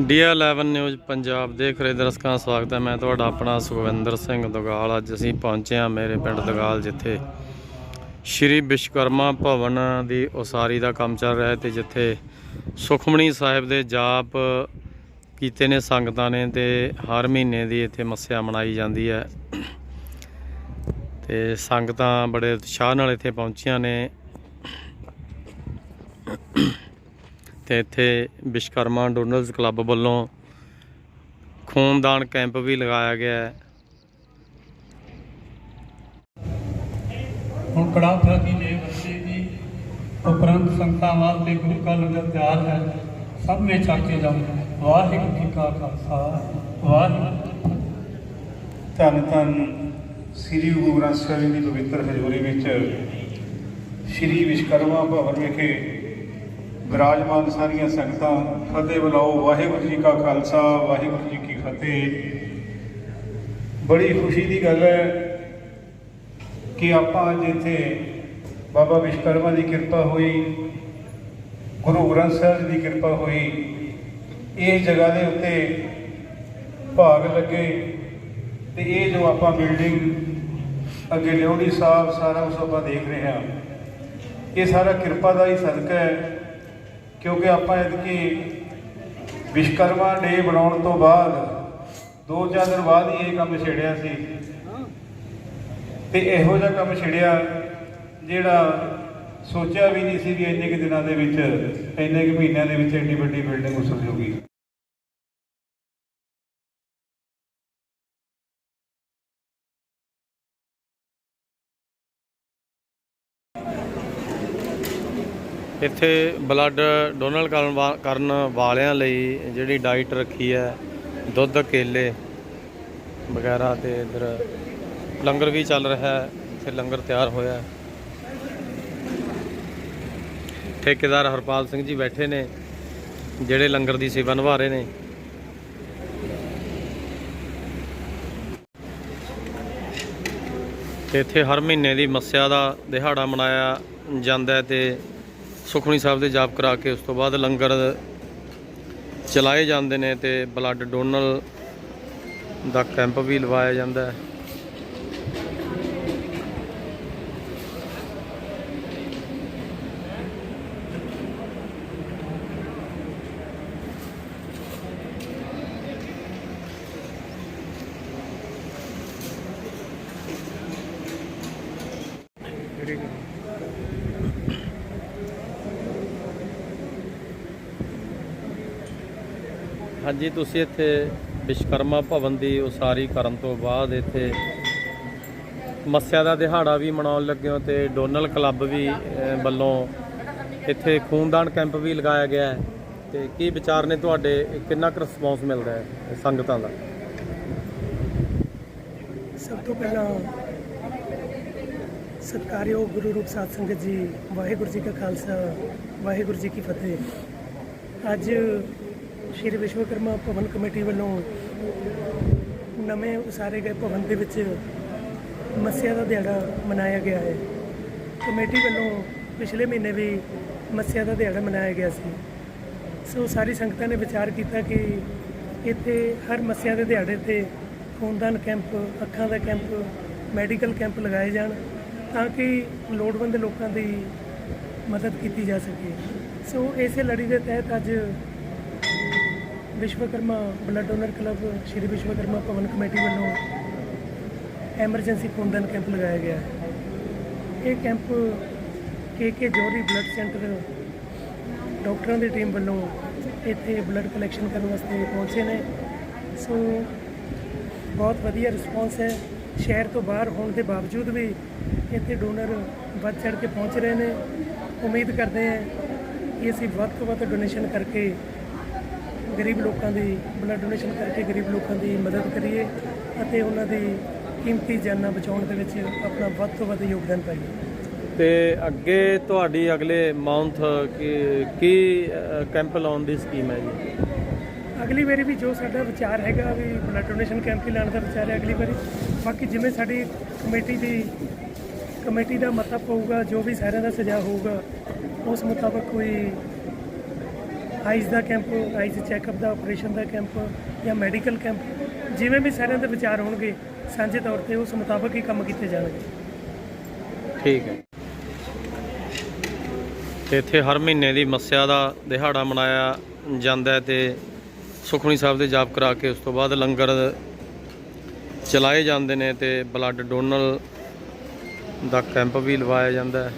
ਡੀ11 news Punjab ਦੇਖ ਰਹੇ ਦਰਸ਼ਕਾਂ ਦਾ ਸਵਾਗਤ ਹੈ। ਮੈਂ ਤੁਹਾਡਾ ਆਪਣਾ ਸੁਖਵਿੰਦਰ ਸਿੰਘ ਦੁਗਾਲ। ਅੱਜ ਅਸੀਂ ਪਹੁੰਚੇ ਹਾਂ ਮੇਰੇ ਪਿੰਡ ਦੁਗਾਲ, ਜਿੱਥੇ ਸ਼੍ਰੀ ਵਿਸ਼ਵਕਰਮਾ ਭਵਨ ਦੀ ਉਸਾਰੀ ਦਾ ਕੰਮ ਚੱਲ ਰਿਹਾ ਹੈ ਤੇ ਜਿੱਥੇ ਸੁਖਮਣੀ ਸਾਹਿਬ ਦੇ ਜਾਪ ਕੀਤੇ ਨੇ ਸੰਗਤਾਂ ਨੇ ਤੇ ਹਰ ਮਹੀਨੇ ਦੀ ਇੱਥੇ ਮੱਸਿਆ ਮਨਾਈ ਜਾਂਦੀ ਹੈ। ਤੇ ਸੰਗਤਾਂ ਬੜੇ ਉਤਸ਼ਾਹ ਨਾਲ ਇੱਥੇ ਪਹੁੰਚੀਆਂ ਨੇ। ਤੇ ਇੱਥੇ ਵਿਸ਼ਵਕਰਮਾ ਡੋਨਲਸ ਕਲੱਬ ਵੱਲੋਂ ਖੂਨਦਾਨ ਕੈਂਪ ਵੀ ਲਗਾਇਆ ਗਿਆ ਹੈ। ਹੁਣ ਕੜਾਹ ਪ੍ਰਤੀ ਨੇ ਵਰਤੇ ਦੀ ਉਪਰੰਤ ਸੰਤਾਂ ਵਾਸਤੇ ਗੁਰੂ ਕਾ ਲੰਗਰ ਤਿਆਰ ਹੈ। ਸਭ ਨੇ ਚਾਕੇ ਜਾਓ। ਵਾਹਿਗੁਰੂ ਜੀ ਕਾ ਖਾਲਸਾ ਵਾਹਿਗੁਰੂ ਧੰਨ ਧੰਨ ਸ੍ਰੀ ਗੁਰੂ ਗ੍ਰੰਥ ਸਾਹਿਬ ਜੀ ਦੀ ਪਵਿੱਤਰ ਹਜ਼ੂਰੀ ਵਿੱਚ ਸ੍ਰੀ ਵਿਸ਼ਕਰਮਾ ਭਵਨ ਵਿਖੇ ਵਿਰਾਜਮਾਨ ਸਾਰੀਆਂ ਸੰਗਤਾਂ, ਫਤਿਹ ਬੁਲਾਓ, ਵਾਹਿਗੁਰੂ ਜੀ ਕਾ ਖਾਲਸਾ, ਵਾਹਿਗੁਰੂ ਜੀ ਕੀ ਫਤਿਹ। ਬੜੀ ਖੁਸ਼ੀ ਦੀ ਗੱਲ ਹੈ ਕਿ ਆਪਾਂ ਅੱਜ ਇੱਥੇ ਬਾਬਾ ਵਿਸ਼ਵਕਰਮਾ ਦੀ ਕਿਰਪਾ ਹੋਈ, ਗੁਰੂ ਗ੍ਰੰਥ ਸਾਹਿਬ ਜੀ ਦੀ ਕਿਰਪਾ ਹੋਈ। ਇਸ ਜਗ੍ਹਾ ਦੇ ਉੱਤੇ ਭਾਗ ਲੱਗੇ ਤੇ ਇਹ ਜੋ ਆਪਾਂ ਬਿਲਡਿੰਗ ਅੱਗੇ ਲਿਉੜੀ ਸਾਹਿਬ ਸਾਰਾ ਉਸ ਆਪਾਂ ਦੇਖ ਰਹੇ ਹਾਂ, ਇਹ ਸਾਰਾ ਕਿਰਪਾ ਦਾ ਹੀ ਸਦਕਾ ਹੈ। ਕਿਉਂਕਿ ਆਪਾਂ ਇਤਕੀ ਵਿਸ਼ਕਰਮਾ ਡੇ ਬਣਾਉਣ ਤੋਂ ਬਾਅਦ ਦੋ ਚਾਰ ਦਿਨ ਬਾਅਦ ਹੀ ਇਹ ਕੰਮ ਛੇੜਿਆ ਸੀ। ਤੇ ਇਹੋ ਜਿਹਾ ਕੰਮ ਛੇੜਿਆ ਜਿਹੜਾ ਸੋਚਿਆ ਵੀ ਨਹੀਂ ਸੀ ਵੀ ਇੰਨੇ ਕੁ ਦਿਨਾਂ ਦੇ ਵਿੱਚ, ਇੰਨੇ ਕੁ ਮਹੀਨਿਆਂ ਦੇ ਵਿੱਚ ਇੰਨੀ ਵੱਡੀ ਬਿਲਡਿੰਗ ਉਸਰ ਜੂਗੀ। ਇੱਥੇ ਬਲੱਡ ਡੋਨਲ ਕਰਨ ਵਾ- ਕਰਨ ਵਾਲਿਆਂ ਲਈ ਜਿਹੜੀ ਡਾਈਟ ਰੱਖੀ ਹੈ, ਦੁੱਧ, ਕੇਲੇ ਵਗੈਰਾ ਤੇ ਇਧਰ ਲੰਗਰ ਵੀ ਚੱਲ ਰਿਹਾ ਹੈ, ਇੱਥੇ ਲੰਗਰ ਤਿਆਰ ਹੋਇਆ ਹੈ। ਠੇਕੇਦਾਰ ਹਰਪਾਲ ਸਿੰਘ ਜੀ ਬੈਠੇ ਨੇ, ਜਿਹੜੇ ਲੰਗਰ ਦੀ ਸੇਵਾ ਨਿਭਾ ਰਹੇ ਨੇ। ਤੇ ਇੱਥੇ ਹਰ ਮਹੀਨੇ ਦੀ ਮੱਸਿਆ ਦਾ ਦਿਹਾੜਾ ਮਨਾਇਆ ਜਾਂਦਾ ਹੈ ਤੇ ਸੁਖਮਨੀ ਸਾਹਿਬ ਦੇ ਜਾਪ ਕਰਾ ਕੇ ਉਸ ਤੋਂ ਬਾਅਦ ਲੰਗਰ ਚਲਾਏ ਜਾਂਦੇ ਨੇ ਤੇ ਬਲੱਡ ਡੋਨਲ ਦਾ ਕੈਂਪ ਵੀ ਲਵਾਇਆ ਜਾਂਦਾ ਹੈ। ਹਾਂਜੀ, ਤੁਸੀਂ ਇੱਥੇ ਵਿਸ਼ਵਕਰਮਾ ਭਵਨ ਦੀ ਉਸਾਰੀ ਕਰਨ ਤੋਂ ਬਾਅਦ ਇੱਥੇ ਮੱਸਿਆ ਦਾ ਦਿਹਾੜਾ ਵੀ ਮਨਾਉਣ ਲੱਗੇ ਹੋ ਤੇ ਡੋਨਲ ਕਲੱਬ ਵੀ ਵੱਲੋਂ ਇੱਥੇ ਖੂਨਦਾਨ ਕੈਂਪ ਵੀ ਲਗਾਇਆ ਗਿਆ ਹੈ। ਤੇ ਕੀ ਵਿਚਾਰ ਨੇ ਤੁਹਾਡੇ? ਕਿੰਨਾ ਕੁ ਰਿਸਪੌਂਸ ਮਿਲਦਾ ਹੈ ਸੰਗਤਾਂ ਦਾ? ਸਭ ਤੋਂ ਪਹਿਲਾਂ ਸਤਿਕਾਰਯੋਗ ਗੁਰੂ ਰੂਪ ਸਾਧ ਸੰਗਤ ਜੀ, ਵਾਹਿਗੁਰੂ ਜੀ ਕਾ ਖਾਲਸਾ, ਵਾਹਿਗੁਰੂ ਜੀ ਕੀ ਫਤਿਹ। ਅੱਜ ਸ਼੍ਰੀ ਵਿਸ਼ਵਕਰਮਾ ਭਵਨ ਕਮੇਟੀ ਵੱਲੋਂ ਨਵੇਂ ਉਸਾਰੇ ਗਏ ਭਵਨ ਦੇ ਵਿੱਚ ਮੱਸਿਆ ਦਾ ਦਿਹਾੜਾ ਮਨਾਇਆ ਗਿਆ ਹੈ। ਕਮੇਟੀ ਵੱਲੋਂ ਪਿਛਲੇ ਮਹੀਨੇ ਵੀ ਮੱਸਿਆ ਦਾ ਦਿਹਾੜਾ ਮਨਾਇਆ ਗਿਆ ਸੀ। ਸੋ ਸਾਰੀ ਸੰਗਤਾਂ ਨੇ ਵਿਚਾਰ ਕੀਤਾ ਕਿ ਇੱਥੇ ਹਰ ਮੱਸਿਆ ਦੇ ਦਿਹਾੜੇ ਤੇ ਖੂਨਦਾਨ ਕੈਂਪ, ਅੱਖਾਂ ਦਾ ਕੈਂਪ, ਮੈਡੀਕਲ ਕੈਂਪ ਲਗਾਏ ਜਾਣ ਤਾਂ ਕਿ ਲੋੜਵੰਦ ਲੋਕਾਂ ਦੀ ਮਦਦ ਕੀਤੀ ਜਾ ਸਕੇ। ਸੋ ਇਸੇ ਲੜੀ ਦੇ ਤਹਿਤ ਅੱਜ Vishwakarma blood donor club, Shri Vishwakarma Bhawan committee ਵੱਲੋਂ ਐਮਰਜੈਂਸੀ ਖੂਨਦਾਨ ਕੈਂਪ ਲਗਾਇਆ ਗਿਆ ਇਹ camp K K Johri blood centre ਡਾਕਟਰਾਂ ਦੀ ਟੀਮ ਵੱਲੋਂ ਇੱਥੇ ਬਲੱਡ ਕਲੈਕਸ਼ਨ ਕਰਨ ਵਾਸਤੇ ਪਹੁੰਚੇ ਨੇ। ਸੋ ਬਹੁਤ ਵਧੀਆ ਰਿਸਪੌਂਸ ਹੈ। ਸ਼ਹਿਰ ਤੋਂ ਬਾਹਰ ਹੋਣ ਦੇ ਬਾਵਜੂਦ ਵੀ ਇੱਥੇ ਡੋਨਰ ਵੱਧ ਚੜ ਕੇ ਪਹੁੰਚ ਰਹੇ ਨੇ। ਉਮੀਦ ਕਰਦੇ ਹਾਂ ਕਿ ਅਸੀਂ ਵੱਧ ਤੋਂ ਵੱਧ ਡੋਨੇਸ਼ਨ ਕਰਕੇ ਗਰੀਬ ਲੋਕਾਂ ਦੀ ਬਲੱਡ ਡੋਨੇਸ਼ਨ ਕਰਕੇ ਗਰੀਬ ਲੋਕਾਂ ਦੀ ਮਦਦ ਕਰੀਏ ਅਤੇ ਉਹਨਾਂ ਦੀ ਕੀਮਤੀ ਜਾਨਾਂ ਬਚਾਉਣ ਦੇ ਵਿੱਚ ਆਪਣਾ ਵੱਧ ਤੋਂ ਵੱਧ ਯੋਗਦਾਨ ਪਾਈਏ। ਤੇ ਅੱਗੇ ਤੁਹਾਡੀ ਅਗਲੇ ਮੰਥ ਕੀ ਕੈਂਪ ਲਾਉਣ ਦੀ ਸਕੀਮ ਹੈ ਜੀ? ਅਗਲੀ ਵਾਰੀ ਵੀ ਜੋ ਸਾਡਾ ਵਿਚਾਰ ਹੈਗਾ ਵੀ ਬਲੱਡ ਡੋਨੇਸ਼ਨ ਕੈਂਪ ਹੀ ਲਾਉਣ ਦਾ ਵਿਚਾਰ ਹੈ ਅਗਲੀ ਵਾਰੀ। ਬਾਕੀ ਜਿਵੇਂ ਸਾਡੀ ਕਮੇਟੀ ਦੀ ਕਮੇਟੀ ਦਾ ਮਤਾ ਪਊਗਾ ਜੋ ਵੀ ਸਾਰਿਆਂ ਦਾ ਸੁਝਾਅ ਹੋਊਗਾ ਉਸ ਮੁਤਾਬਕ ਕੋਈ ਆਈਸ ਦਾ ਕੈਂਪ ਆਈਸ ਚੈੱਕਅਪ ਦਾ ਆਪਰੇਸ਼ਨ ਦਾ ਕੈਂਪ ਜਾਂ ਮੈਡੀਕਲ ਕੈਂਪ, ਜਿਵੇਂ ਵੀ ਸਾਰਿਆਂ ਦੇ ਵਿਚਾਰ ਹੋਣਗੇ, ਸਾਂਝੇ ਤੌਰ ਤੇ ਉਸ ਮੁਤਾਬਕ ਹੀ ਕੰਮ ਕੀਤੇ ਜਾਣਗੇ। ਠੀਕ ਹੈ। ਤੇ ਇੱਥੇ ਹਰ ਮਹੀਨੇ ਦੀ ਮੱਸਿਆ ਦਾ ਦਿਹਾੜਾ ਮਨਾਇਆ ਜਾਂਦਾ ਹੈ ਤੇ ਸੁਖਮਨੀ ਸਾਹਿਬ ਦੇ ਜਾਪ ਕਰਾ ਕੇ ਉਸ ਤੋਂ ਬਾਅਦ ਲੰਗਰ ਚਲਾਏ ਜਾਂਦੇ ਨੇ ਤੇ ਬਲੱਡ ਡੋਨਰ ਦਾ ਕੈਂਪ ਵੀ ਲਵਾਇਆ ਜਾਂਦਾ ਹੈ।